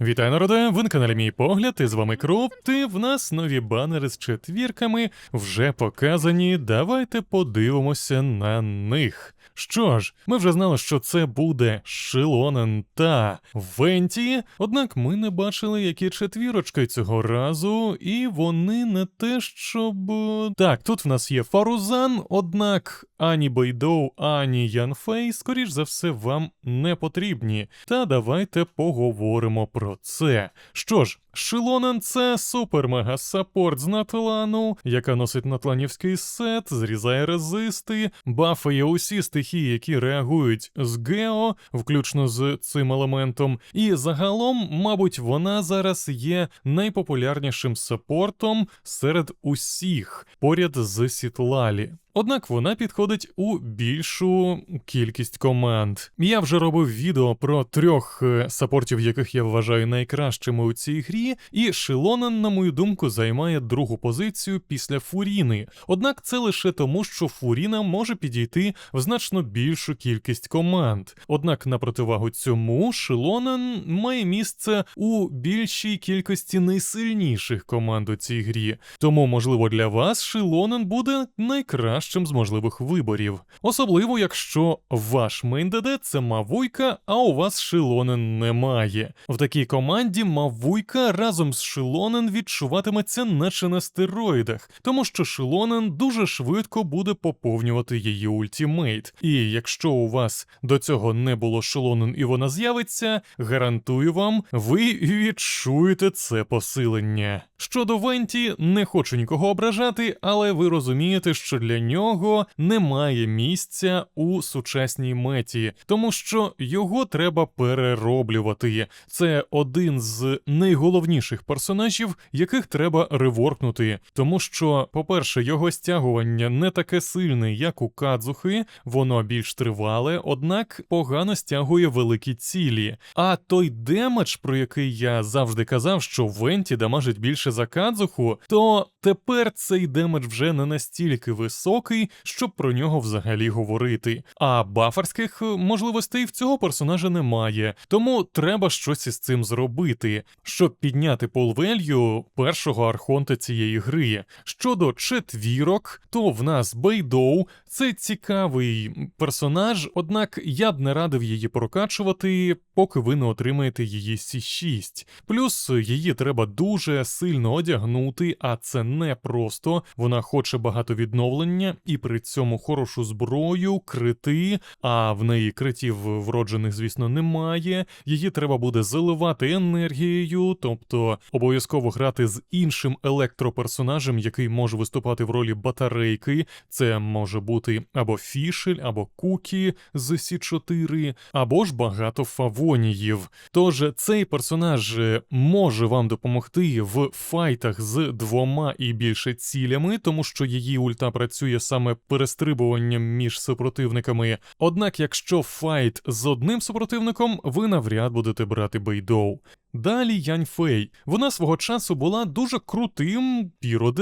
Вітаю, народе! Ви на каналі Мій Погляд, і з вами Кроп. Ти в нас нові банери з четвірками вже показані. Давайте подивимося на них. Що ж, ми вже знали, що це буде Шилонен та Венті, однак ми не бачили, які четвірочки цього разу, і вони не те, щоб. е, Так, тут в нас є Фарузан, однак ані Бейдоу, ані Янфей, скоріш за все, вам не потрібні. Та давайте поговоримо про це. Що ж, Шилонен це супер-мега саппорт з Натлану, яка носить натланівський сет, зрізає резисти, бафає усі стихії, які реагують з Гео, включно з цим елементом. І загалом, мабуть, вона зараз є найпопулярнішим саппортом серед усіх поряд з Сітлалі. Однак вона підходить у більшу кількість команд. Я вже робив відео про трьох е, саппортів, яких я вважаю найкращими у цій грі, і Шилонен, на мою думку, займає другу позицію після Фуріни. Однак це лише тому, що Фуріна може підійти в значно більшу кількість команд. Однак, на противагу цьому, Шилонен має місце у більшій кількості найсильніших команд у цій грі. Тому, можливо, для вас Шилонен буде найкращим з можливих виборів. Особливо, якщо ваш мейн ДД це Мавуйка, а у вас Шилонен немає. В такій команді Мавуйка разом з Шилонен відчуватиметься наче на стероїдах, тому що Шилонен дуже швидко буде поповнювати її ультімейт. І якщо у вас до цього не було Шилонен і вона з'явиться, гарантую вам, ви відчуєте це посилення. Щодо Венті, не хочу нікого ображати, але ви розумієте, що для нього немає місця у сучасній меті, тому що його треба перероблювати. Це один з найголовніших персонажів, яких треба реворкнути, тому що, по-перше, його стягування не таке сильне, як у Кадзухи, воно більш тривале, однак погано стягує великі цілі. А той демедж, про який я завжди казав, що Венті дамажить більше за Кадзуху, то тепер цей демедж вже не настільки високий, щоб про нього взагалі говорити. А баферських е, можливостей в цього персонажа немає, тому треба щось із цим зробити, щоб підняти полвелью першого архонта цієї гри. Щодо четвірок, то в нас Бейдоу це цікавий персонаж, однак я б не радив її прокачувати, поки ви не отримаєте її Сі6. Плюс її треба дуже сильно одягнути, а це не просто. Вона хоче багато відновлення і при цьому хорошу зброю, крити, а в неї критів вроджених, звісно, немає. Її треба буде заливати енергією, тобто обов'язково грати з іншим електроперсонажем, який може виступати в ролі батарейки. Це може бути або Фішель, або Кукі з Сі4, або ж багато фавоніїв. Тож цей персонаж е, може вам допомогти в файтах з двома і більше цілями, тому що її ульта працює саме перестрибуванням між супротивниками. Однак, якщо файт з одним супротивником, ви навряд будете брати Бейдоу. Далі Янь Фей. Вона свого часу була дуже крутим Піро.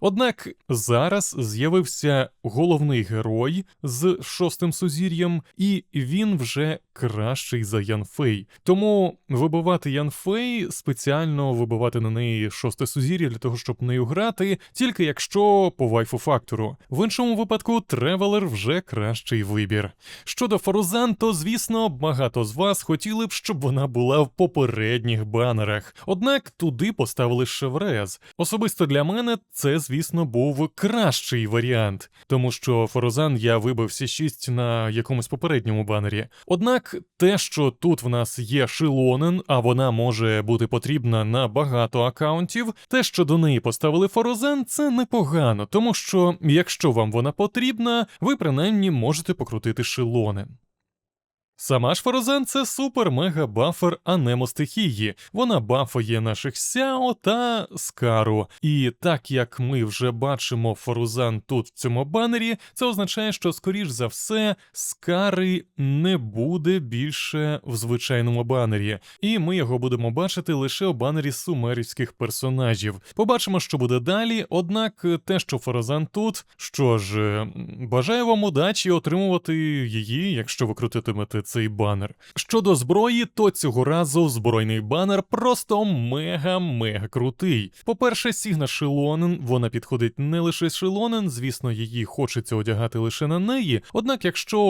Однак зараз з'явився головний герой з шостим сузір'ям, і він вже кращий за Ян Фей. Тому вибивати Ян Фей, спеціально вибивати на неї шосте сузір'я для того, щоб нею грати, тільки якщо по вайфу фактору. В іншому випадку Тревелер вже кращий вибір. Щодо Фарузан, то звісно, багато з вас хотіли б, щоб вона була в попередніх банерах. Однак туди поставили шеврез. Особисто для мене це, звісно, був кращий варіант, тому що Фарузан я вибив всі 6 на якомусь попередньому банері. Однак те, що тут в нас є Шилонен, а вона може бути потрібна на багато акаунтів, те, що до неї поставили Фарузан, це непогано, тому що якщо вам вона потрібна, ви принаймні можете покрутити Шилонен. Сама ж Форозен це супер-мега-бафер анемо стихії. Вона бафає наших Сяо та Скару. І так як ми вже бачимо Форузан тут в цьому банері, це означає, що, скоріш за все, Скари не буде більше в звичайному банері, і ми його будемо бачити лише у банері сумерівських персонажів. Побачимо, що буде далі. Однак те, що Форозан тут, що ж, бажаю вам удачі отримувати її, якщо ви крутитимете цей банер. Щодо зброї, то цього разу збройний банер просто мега-мега крутий. По-перше, Сігна Шилонен, вона підходить не лише Шилонен, звісно, її хочеться одягати лише на неї. Однак, якщо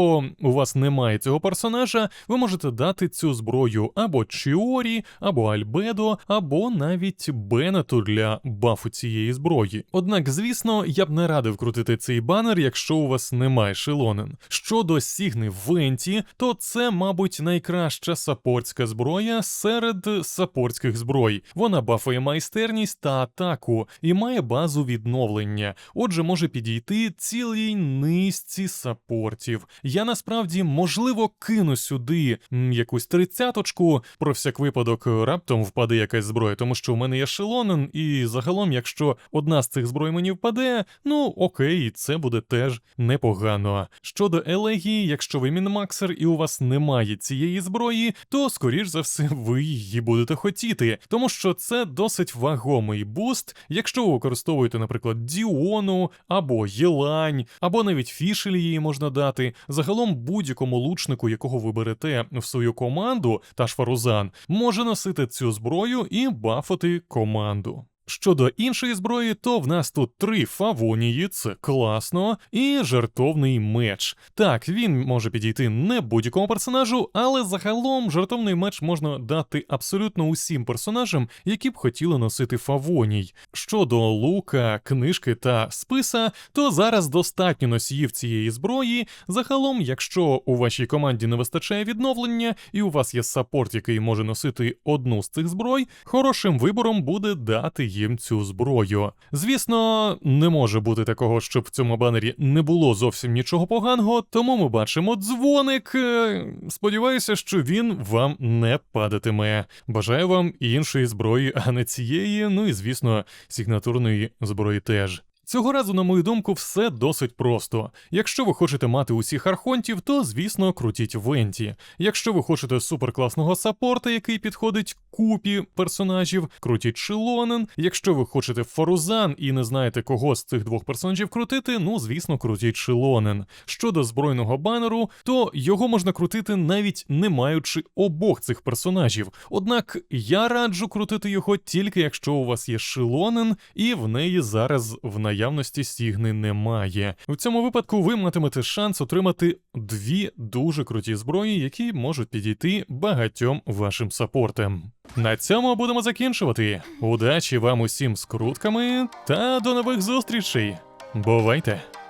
у вас немає цього персонажа, ви можете дати цю зброю або Чіорі, або Альбедо, або навіть Бенету для бафу цієї зброї. Однак, звісно, я б не радив крутити цей банер, якщо у вас немає Шилонен. Щодо Сігни Венті, то це, мабуть, найкраща саппортська зброя серед саппортських зброй. Вона бафує майстерність та атаку і має базу відновлення. Отже, може підійти цілій низці саппортів. Я насправді можливо кину сюди якусь тридцяточку, про всяк випадок раптом впаде якась зброя, тому що у мене є шелонен, і загалом, якщо одна з цих зброй мені впаде, ну окей, це буде теж непогано. Щодо елегії, якщо ви мінмаксер і у вас немає цієї зброї, то скоріш за все ви її будете хотіти, тому що це досить вагомий буст, якщо ви використовуєте, наприклад, Діону або Єлань, або навіть фішель її можна дати. Загалом будь-якому лучнику, якого ви берете в свою команду, та ж Фарузан, може носити цю зброю і бафати команду. Щодо іншої зброї, то в нас тут три фавонії, це класно, і жартовний меч. Так, він може підійти не будь-якому персонажу, але загалом жартовний меч можна дати абсолютно усім персонажам, які б хотіли носити фавоній. Щодо лука, книжки та списа, то зараз достатньо носіїв цієї зброї. Загалом, якщо у вашій команді не вистачає відновлення, і у вас є саппорт, який може носити одну з цих зброй, хорошим вибором буде дати їм цю зброю. Звісно, не може бути такого, щоб в цьому банері не було зовсім нічого поганого, тому ми бачимо дзвоник. Е, Сподіваюся, що він вам не падатиме. Бажаю вам іншої зброї, а не цієї, ну і звісно, сигнатурної зброї теж. Цього разу, на мою думку, все досить просто. Якщо ви хочете мати усіх архонтів, то звісно крутіть Венті. Якщо ви хочете суперкласного саппорта, який підходить купі персонажів, крутіть Шилонен. Якщо ви хочете Форузан і не знаєте, кого з цих двох персонажів крутити, ну звісно, крутіть Шилонен. Щодо збройного банеру, то його можна крутити навіть не маючи обох цих персонажів. Однак я раджу крутити його тільки якщо у вас є Шилонен, і в неї зараз в наявності стігни немає. У цьому випадку ви матимете шанс отримати дві дуже круті зброї, які можуть підійти багатьом вашим сапортам. На цьому будемо закінчувати. Удачі вам усім з крутками та до нових зустрічей. Бувайте!